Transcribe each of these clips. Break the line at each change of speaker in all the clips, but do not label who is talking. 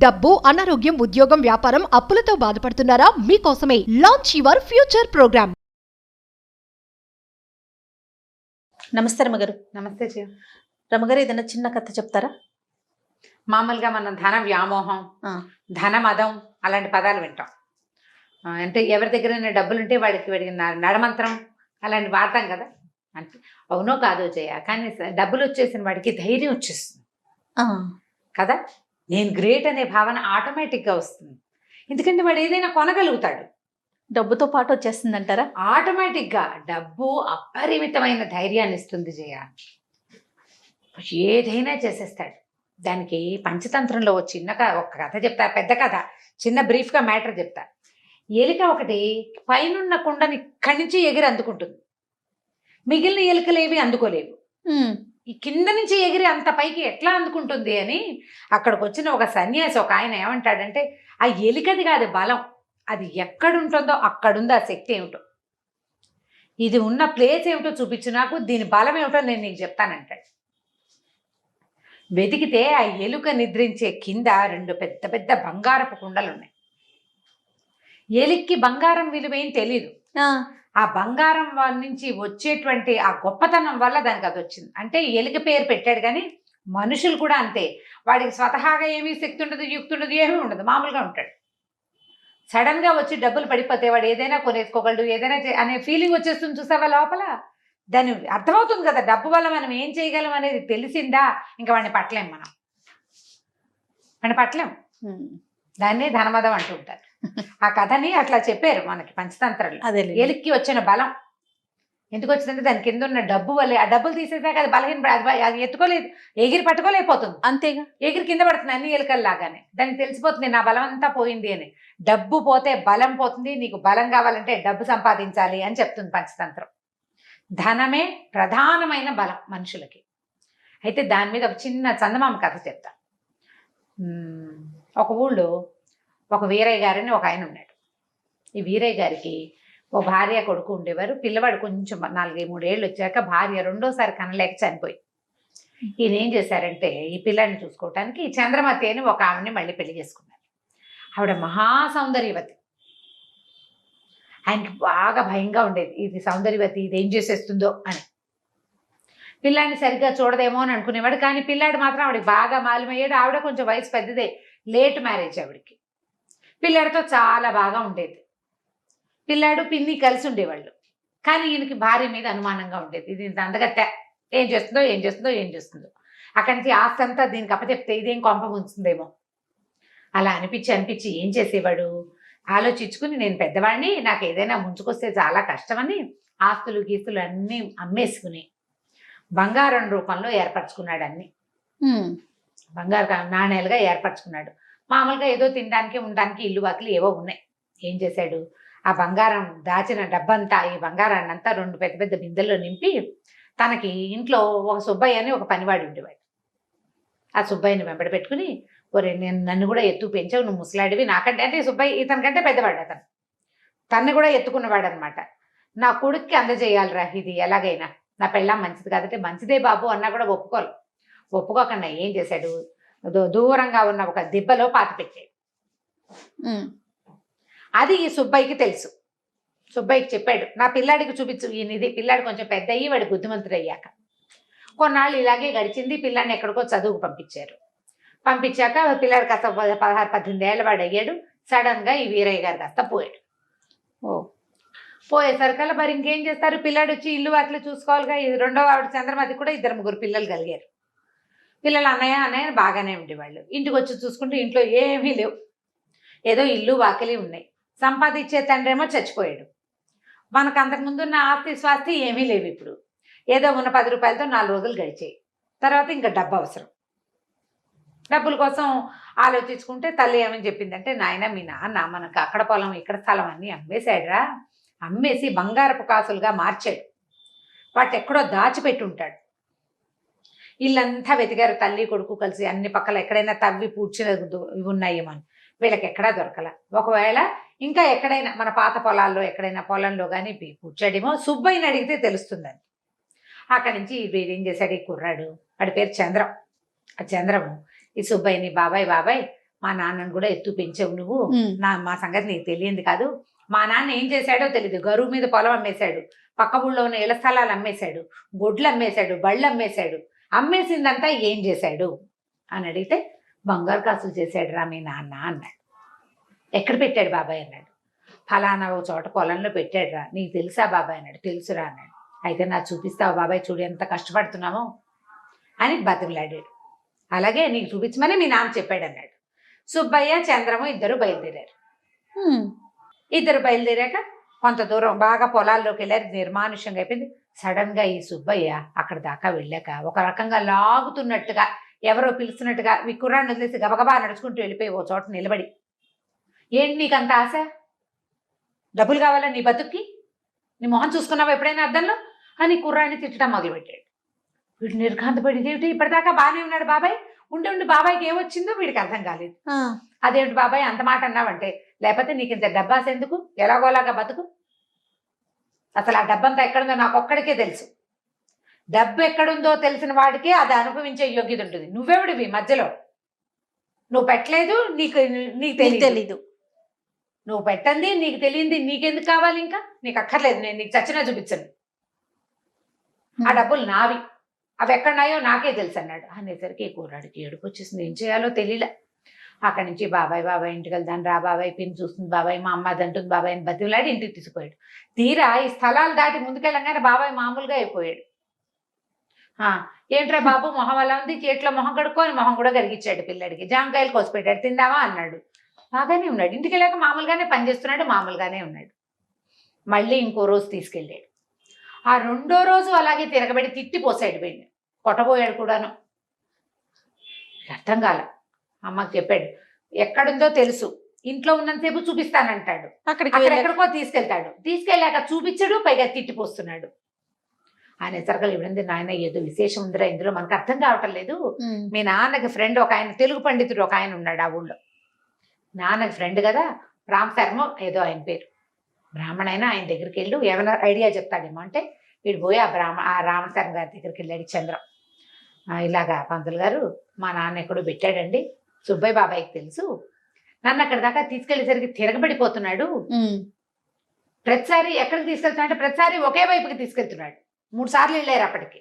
డబ్బు అనారోగ్యం ఉద్యోగం వ్యాపారం అప్పులతో బాధపడుతున్నారా? మీకోసమే లాంచ్ యువర్ ఫ్యూచర్ ప్రోగ్రామ్
నమస్తే రమగారు.
నమస్తే జీ
రమగారు ఏదైనా చిన్న కథ చెప్తారా?
మామూలుగా మనం ధన వ్యామోహం. ధన మదం అలాంటి పదాలు వింటాం. అంటే ఎవరి దగ్గర డబ్బులు ఉంటే వాడికి వాడికి నడమంత్రం అలాంటి వాడతాం కదా. అంటే అవునో కాదో చేయ కానీ డబ్బులు వచ్చేసిన వాడికి ధైర్యం వచ్చేస్తుంది. కదా? నేను గ్రేట్ అనే భావన ఆటోమేటిక్గా వస్తుంది. ఎందుకంటే వాడు ఏదైనా కొనగలుగుతాడు.
డబ్బుతో పాటు వచ్చేస్తుందంటారా?
ఆటోమేటిక్గా డబ్బు అపరిమితమైన ధైర్యాన్ని ఇస్తుంది జయ. ఏదైనా చేసేస్తాడు. దానికి పంచతంత్రంలో ఓ చిన్న క- ఒక కథ చెప్తా పెద్ద కథ చిన్న బ్రీఫ్గా మ్యాటర్ చెప్తా. ఎలిక ఒకటి పైనున్న కుండని ఇక్కడి నుంచి ఎగిరి అందుకుంటుంది. మిగిలిన ఎలుకలు ఏవి అందుకోలేవు ఈ కింద నుంచి ఎగిరి అంత పైకి ఎట్లా అందుకుంటుంది అని అక్కడికి వచ్చిన ఒక సన్యాసి ఒక ఆయన ఏమంటాడంటే ఆ ఎలికది కాదు బలం. అది ఎక్కడుంటుందో అక్కడుంది ఆ శక్తి ఏమిటో. ఇది ఉన్న ప్లేస్ ఏమిటో చూపించు నాకు దీని బలం ఏమిటో నేను నీకు చెప్తానంటాడు. వెతికితే ఆ ఎలుక నిద్రించే కింద రెండు పెద్ద పెద్ద బంగారపు కుండలు ఉన్నాయి ఎలిక్కి బంగారం విలువేం తెలీదు.
ఆ,
బంగారం వాళ్ళ నుంచి వచ్చేటువంటి ఆ గొప్పతనం వల్ల దానికి అది వచ్చింది. అంటే ఎలుక పేరు పెట్టాడు కానీ మనుషులు కూడా అంతే. వాడికి స్వతహాగా ఏమీ శక్తి ఉండదు యుక్తి ఉండదు ఏమీ ఉండదు. మామూలుగా ఉంటాడు. సడన్గా వచ్చి డబ్బులు పడిపోతే వాడు ఏదైనా కొనేసుకోగలడు ఏదైనా అనే ఫీలింగ్ వచ్చేస్తుంది చూసావా లోపల? దాని అర్థమవుతుంది కదా డబ్బు వల్ల మనం ఏం చేయగలం అనేది తెలిసిందా? ఇంకా వాడిని పట్టలేం మనం. వాడిని పట్టలేం. దాన్ని ధనమదం అంటూ ఉంటారు. ఆ కథని అట్లా చెప్పారు మనకి పంచతంత్రంలో.
అదే
ఎలిక్కి వచ్చిన బలం. ఎందుకు వచ్చిందంటే దాని కింద ఉన్న డబ్బు వల్లే ఆ డబ్బులు తీసేసాక అది బలహీన అది ఎత్తుకోలేదు ఎగిరి పట్టుకోలేకపోతుంది.
అంతేగా?
ఎగిరి కింద పడుతుంది అన్ని ఎలుకల్లాగానే దానికి తెలిసిపోతుంది నా బలం అంతా పోయింది అని. డబ్బు పోతే బలం పోతుంది నీకు బలం కావాలంటే డబ్బు సంపాదించాలి అని చెప్తుంది పంచతంత్రం. ధనమే ప్రధానమైన బలం మనుషులకి. అయితే దాని మీద ఒక చిన్న చందమామ కథ చెప్తా. ఒక ఊళ్ళో ఒక వీరయ్య గారని ఒక ఆయన ఉన్నాడు. ఈ వీరయ్య గారికి ఓ భార్య కొడుకు ఉండేవారు. పిల్లవాడు కొంచెం నాలుగు మూడేళ్ళు వచ్చాక భార్య రెండోసారి కనలేక చనిపోయి ఈయన ఏం చేశారంటే ఈ పిల్లాడిని చూసుకోవటానికి చంద్రమతి అని ఒక ఆమెని మళ్ళీ పెళ్ళి చేసుకున్నారు. ఆవిడ మహా సౌందర్యవతి. ఆయనకి బాగా భయంగా ఉండేది. ఇది సౌందర్యవతి ఇది ఏం చేసేస్తుందో అని. పిల్లాడిని సరిగ్గా చూడదేమో అని అనుకునేవాడు. కానీ పిల్లాడు మాత్రం ఆవిడకి బాగా మాలిమయ్యాడు. ఆవిడ కొంచెం వయసు పెద్దదే. లేట్ మ్యారేజ్ ఆవిడకి. పిల్లాడితో చాలా బాగా ఉండేది. పిల్లాడు పిన్ని కలిసి ఉండేవాళ్ళు. కానీ ఈయనకి భార్య మీద అనుమానంగా ఉండేది. ఇది ఇంత అందగత్తె. ఏం చేస్తుందో ఏం చేస్తుందో ఏం చేస్తుందో. అక్కడి నుంచి ఆస్తి అంతా దీనికి అప్పచెప్తే ఇదేం కొంప ముంచుతుందేమో. అలా అనిపించి అనిపించి ఏం చేసేవాడు? ఆలోచించుకుని నేను పెద్దవాడిని నాకు ఏదైనా ముంచుకొస్తే చాలా కష్టమని ఆస్తులు గీస్తులు అన్నీ అమ్మేసుకుని బంగారం రూపంలో ఏర్పరచుకున్నాడు అన్ని. బంగారు నాణేలుగా ఏర్పరచుకున్నాడు. మామూలుగా ఏదో తినడానికి ఉండడానికి ఇల్లు వాకిలు ఏవో ఉన్నాయి. ఏం చేశాడు? ఆ బంగారం దాచిన డబ్బంతా ఈ బంగారాన్ని అంతా రెండు పెద్ద పెద్ద బిందెల్లో నింపి తనకి ఇంట్లో ఒక సుబ్బయ్య అని ఒక పనివాడు ఉండేవాడు. ఆ సుబ్బయ్యని వెంబడి పెట్టుకుని ఒరే నేను నన్ను కూడా ఎత్తు పెంచావు నువ్వు ముసలాడివి నాకంటే. అంటే సుబ్బయ్య ఇతనికంటే పెద్దవాడు అతను. తన్ని కూడా ఎత్తుకున్నవాడు అనమాట నా కొడుక్కి అందజేయాలిరా ఇది ఎలాగైనా. నా పెళ్ళాం మంచిది కాదంటే మంచిదే బాబు అన్నా కూడా ఒప్పుకోరు. ఒప్పుకోకుండా ఏం చేశాడు? దూరంగా ఉన్న ఒక దిబ్బలో పాతి పెట్టాడు అది ఈ సుబ్బయ్యకి తెలుసు. సుబ్బయ్యకి చెప్పాడు నా పిల్లాడికి చూపించు ఈయన ఇది పిల్లాడు కొంచెం పెద్ద అయ్యి వాడు బుద్ధిమంతుడు అయ్యాక కొన్నాళ్ళు ఇలాగే గడిచింది పిల్లాడిని ఎక్కడికో చదువుకు పంపించారు. పంపించాక పిల్లాడు కాస్త పదహారు పద్దెనిమిది ఏళ్ళ వాడు అయ్యాడు. సడన్గా ఈ వీరయ్య గారు కాస్త పోయాడు.
ఓ.
పోయేసరికల్లా మరి ఇంకేం చేస్తారు? పిల్లాడు వచ్చి ఇల్లు వాటిలో చూసుకోవాలిగా. రెండవ ఆవిడ చంద్రమతి కూడా ఇద్దరు ముగ్గురు పిల్లలు కలిగారు. పిల్లలు అన్నయ్య అన్నయ్య బాగానే ఉండేవాళ్ళు. ఇంటికి వచ్చి చూసుకుంటే ఇంట్లో ఏమీ లేవు. ఏదో ఇల్లు వాకిలి ఉన్నాయి. సంపాదించే తండ్రి ఏమో చచ్చిపోయాడు. మనకు అంతకుముందు ఉన్న ఆస్తి స్వాస్తి ఏమీ లేవు ఇప్పుడు. ఏదో ఉన్న పది రూపాయలతో నాలుగు రోజులు గడిచాయి. తర్వాత ఇంకా డబ్బు అవసరం. డబ్బుల కోసం ఆలోచించుకుంటే తల్లి ఏమని చెప్పిందంటే నాయన మీ నాన్న మనకు అక్కడ పొలం ఇక్కడ స్థలం అన్నీ అమ్మేశాడురా. అమ్మేసి బంగారపు కాసులుగా మార్చాడు. వాటి ఎక్కడో దాచిపెట్టి ఉంటాడు ఇల్లంతా వెతికారు తల్లి కొడుకు కలిసి అన్ని పక్కల ఎక్కడైనా తవ్వి పూడ్చిన ఇవి ఉన్నాయేమో అని. వీళ్ళకి ఎక్కడా దొరకల. ఒకవేళ ఇంకా ఎక్కడైనా మన పాత పొలాల్లో ఎక్కడైనా పొలంలో కానీ పూడ్చాడేమో సుబ్బయ్యని అడిగితే తెలుస్తుందని అక్కడి నుంచి వీడు ఏం చేశాడు? ఈ కుర్రాడు వాడి పేరు చంద్రం. ఆ చంద్రము ఈ సుబ్బయ్యని బాబాయ్ బాబాయ్ మా నాన్నను కూడా ఎత్తు పెంచావు నువ్వు. నా మా సంగతి నీకు తెలియంది కాదు. మా నాన్న ఏం చేశాడో తెలియదు గరువు మీద పొలం అమ్మేశాడు. పక్క ఊళ్ళో ఉన్న ఇళ్ళ స్థలాలు అమ్మేశాడు. గొడ్లు అమ్మేశాడు. బళ్ళు అమ్మేశాడు. అమ్మేసిందంతా ఏం చేశాడు? అని అడిగితే బంగారు కాసులు చేశాడు రా మీ నాన్న అన్నాడు. ఎక్కడ పెట్టాడు బాబాయ్? అన్నాడు. ఫలానా ఓ చోట పొలంలో పెట్టాడు రా. నీకు తెలుసా బాబాయ్? అన్నాడు. తెలుసురా అన్నాడు. అయితే నాకు చూపిస్తావు బాబాయ్? చూడు ఎంత కష్టపడుతున్నామో అని బతిమలాడాడు. అలాగే నీకు చూపించమని మీ నాన్న చెప్పాడు అన్నాడు. సుబ్బయ్య చంద్రము ఇద్దరు బయలుదేరారు. ఇద్దరు బయలుదేరాక కొంత దూరం బాగా పొలాల్లోకి వెళ్ళారు నిర్మానుష్యంగా అయిపోయింది. సడన్గా ఈ సుబ్బయ్య అక్కడ దాకా వెళ్ళాక ఒక రకంగా లాగుతున్నట్టుగా ఎవరో పిలుస్తున్నట్టుగా ఈ కుర్రాన్ని వదిలేసి గబగబా నడుచుకుంటూ వెళ్ళిపోయి ఓ చోట నిలబడి. ఏంటి నీకు అంత ఆశ? డబ్బులు కావాలా నీ బతుక్కి? నీ మొహం చూసుకున్నావా ఎప్పుడైనా అద్దంలో? అని కుర్రాన్ని తిట్టడం మొదలుపెట్టాడు. వీడు నిర్ఘాంతపడి ఏమిటి? ఇప్పటిదాకా బాగానే ఉన్నాడు బాబాయ్. ఉండి ఉండి బాబాయ్కి ఏమొచ్చిందో వీడికి అర్థం కాలేదు. అదేమిటి బాబాయ్? అంత మాట అన్నావంటే లేకపోతే నీకు ఇంత డబ్బాస్ ఎందుకు? ఎలాగోలాగా బతుకు? అసలు ఆ డబ్బంతా ఎక్కడుందో నాకు ఒక్కడికే తెలుసు. డబ్బు ఎక్కడుందో తెలిసిన వాడికే అది అనుభవించే యోగ్యత ఉంటుంది. నువ్వెవడివి మధ్యలో? నువ్వు పెట్టలేదు? నీకు నీకు తెలియదు
తెలీదు.
నువ్వు పెట్టండి నీకు తెలియంది నీకెందుకు కావాలి ఇంకా? నీకు అక్కర్లేదు నేను నీకు చచ్చినా చూపించను ఆ డబ్బులు నావి. అవి ఎక్కడున్నాయో నాకే తెలుసు అన్నాడు. అనేసరికి కూరాడికి ఏడుపు వచ్చేసింది. ఏం చేయాలో తెలియలే అక్కడి నుంచి బాబాయ్ బాబాయ్ ఇంటికి వెళ్దాను రా బాబాయ్ పిన్ చూస్తుంది బాబాయ్ మా అమ్మ అది అంటుంది బాబాయ్ అని బతిలాడి ఇంటికి తీసుకుపోయాడు. తీరా ఈ స్థలాలు దాటి ముందుకెళ్ళంగానే బాబాయ్ మామూలుగా అయిపోయాడు. ఏంట్రా బాబు మొహం అలా ఉంది చేతిలో మొహం కడుక్కొని మొహం కూడా కరిగించాడు పిల్లడికి. జామకాయలు కోసి పెట్టాడు తిందామా అన్నాడు. బాగానే ఉన్నాడు. ఇంటికి వెళ్ళాక మామూలుగానే పనిచేస్తున్నాడు మామూలుగానే ఉన్నాడు. మళ్ళీ ఇంకో రోజు తీసుకెళ్ళాడు. ఆ రెండో రోజు అలాగే తిరగబడి తిట్టి పోసాడు పోయింది కొట్టబోయాడు కూడాను. అర్థం కాలే. అమ్మకి చెప్పాడు. ఎక్కడుందో తెలుసు. ఇంట్లో ఉన్నంతసేపు చూపిస్తానంటాడు. ఎక్కడికో తీసుకెళ్తాడు. తీసుకెళ్ళాక చూపించడు పైగా తిట్టిపోస్తున్నాడు. ఆయన సరకలు ఇవ్వండి నాయన ఏదో విశేషం ఉందిరా ఇందులో మనకు అర్థం కావటం లేదు. మీ నాన్నకి ఫ్రెండ్ ఒక ఆయన తెలుగు పండితుడు ఒక ఆయన ఉన్నాడు ఆ ఊళ్ళో. నాన్నకి ఫ్రెండ్ కదా రామ్ శర్మ ఏదో ఆయన పేరు. బ్రాహ్మణ అయినా ఆయన దగ్గరికి వెళ్ళు ఏమైనా ఐడియా చెప్తాడేమో అంటే వీడు పోయి ఆ బ్రాహ్మ ఆ రామశర్మ గారి దగ్గరికి వెళ్ళాడు చంద్రం. "ఆ, ఇలాగా పంతులు గారు మా నాన్న ఎక్కడో పెట్టాడండి. సుబ్బయ్య బాబాయ్కి తెలుసు. నన్ను అక్కడ దాకా తీసుకెళ్ళేసరికి తిరగబడిపోతున్నాడు. ప్రతిసారి ఎక్కడికి తీసుకెళ్తున్నాడు అంటే ప్రతిసారి ఒకే వైపుకి తీసుకెళ్తున్నాడు. మూడు సార్లు వెళ్ళారు అప్పటికి.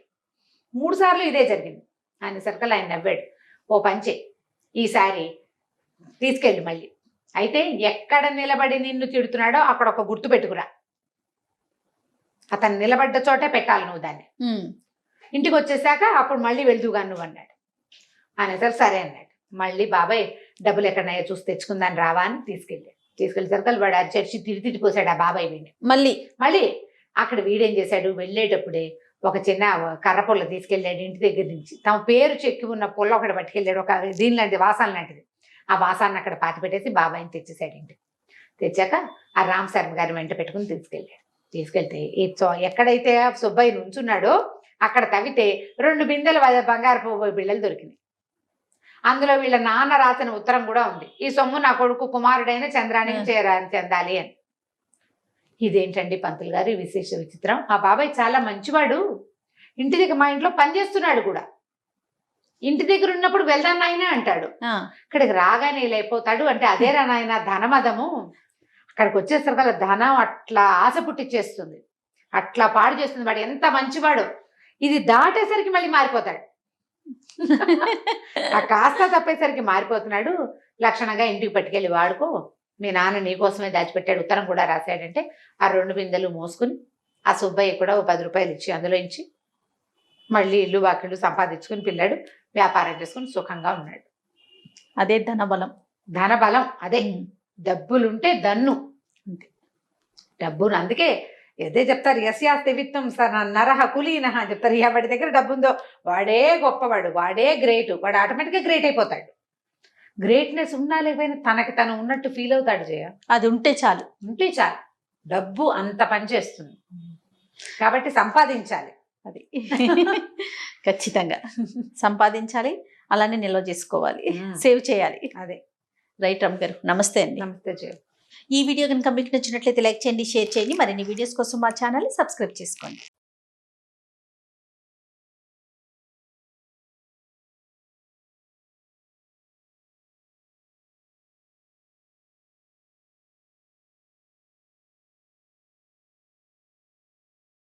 మూడు సార్లు ఇదే జరిగింది. ఆయన సర్కల్ ఆయన నవ్వాడు. ఓ పంచే ఈసారి తీసుకెళ్ళి మళ్ళీ. అయితే ఎక్కడ నిలబడి నిన్ను తిడుతున్నాడో అక్కడ ఒక గుర్తు పెట్టుకురా. అతను నిలబడ్డ చోటే పెట్టాలి నువ్వు దాన్ని. ఇంటికి వచ్చేసాక అప్పుడు మళ్ళీ వెళ్దుగా నువ్వు అన్నాడు. అనేసరి సరే అన్నాడు. మళ్ళీ బాబాయ్ డబ్బులు ఎక్కడన్నాయో చూసి తెచ్చుకుందాని రావా? అని తీసుకెళ్ళాడు తీసుకెళ్ళి సర్కల్ వాడు చర్చి తిరిగి తిట్టిపోసాడు ఆ బాబాయ్ వీడిని.
మళ్ళీ?
మళ్ళీ అక్కడ వీడేం చేశాడు? వెళ్ళేటప్పుడే ఒక చిన్న కర్ర పుల్ల తీసుకెళ్ళాడు ఇంటి దగ్గర నుంచి. తమ పేరు చెక్కి ఉన్న పుల్ల ఒకటి పట్టుకెళ్ళాడు. ఒక దీని లాంటి వాసాన్ లాంటిది. ఆ వాసాన్ని అక్కడ పాతి పెట్టేసి బాబాయిని తెచ్చేసాడు ఇంటికి. తెచ్చాక ఆ రామ్ శర్మ గారి వెంట పెట్టుకుని తీసుకెళ్ళాడు. తీసుకెళ్తే ఎక్కడైతే ఆ సుబ్బయ్య నుంచున్నాడో అక్కడ తవ్వితే రెండు బిందెల బంగారపు బిళ్ళలు దొరికినాయి. అందులో వీళ్ళ నాన్న రాసిన ఉత్తరం కూడా ఉంది. ఈ సొమ్ము నా కొడుకు కుమారుడైన చంద్రానికి చేరా చెందాలి అని. ఇదేంటండి పంతులు గారు విశేష విచిత్రం? ఆ బాబాయ్ చాలా మంచివాడు. ఇంటి దగ్గర మా ఇంట్లో పనిచేస్తున్నాడు కూడా. ఇంటి దగ్గర ఉన్నప్పుడు వెళ్దాం నాయన అంటాడు. ఇక్కడికి రాగానే ఇలా అయిపోతాడు అంటే అదేరా నాయన ధనమదము. అక్కడికి వచ్చేసరికి ధనం అట్లా ఆశ పుట్టిచ్చేస్తుంది. అట్లా పాడు చేస్తుంది వాడు. ఎంత మంచివాడు. ఇది దాటేసరికి మళ్ళీ మారిపోతాడు. ఆ కాస్త తప్పేసరికి మారిపోతున్నాడు. లక్షణంగా ఇంటికి పట్టుకెళ్ళి వాడుకో. మీ నాన్న నీకోసమే దాచిపెట్టాడు. ఉత్తరం కూడా రాశాడంటే ఆ రెండు బిందెలు మోసుకుని ఆ సుబ్బయ్య కూడా ఓ పది రూపాయలు ఇచ్చి అందులో ఇచ్చి మళ్ళీ ఇల్లు వాకిళ్ళు సంపాదించుకుని పిల్లాడు వ్యాపారం చేసుకుని సుఖంగా ఉన్నాడు.
అదే ధనబలం
ధన బలం అదే. డబ్బులుంటే దన్ను. డబ్బును అందుకే అదే చెప్తారు యస్యాస్తి విత్తం నరహ కులీనహ అని చెప్తారు. ఎవడి దగ్గర డబ్బు ఉందో వాడే గొప్పవాడు వాడే గ్రేట్ వాడు ఆటోమేటిక్గా గ్రేట్ అయిపోతాడు. గ్రేట్నెస్ ఉన్నా లేకపోయినా తనకి తను ఉన్నట్టు ఫీల్ అవుతాడు జయ.
అది ఉంటే చాలు.
ఉంటే చాలు. డబ్బు అంత పనిచేస్తుంది కాబట్టి సంపాదించాలి.
అది. ఖచ్చితంగా. సంపాదించాలి అలానే నిల్వ చేసుకోవాలి సేవ్ చేయాలి.
అదే.
రైట్ రమ్ గారు నమస్తే అండి.
నమస్తే జయ.
ఈ వీడియో కనుక మీకు నచ్చినట్లయితే లైక్ చేయండి షేర్ చేయండి. మరిన్ని వీడియోస్ కోసం మా ఛానల్ సబ్స్క్రైబ్ చేసుకోండి.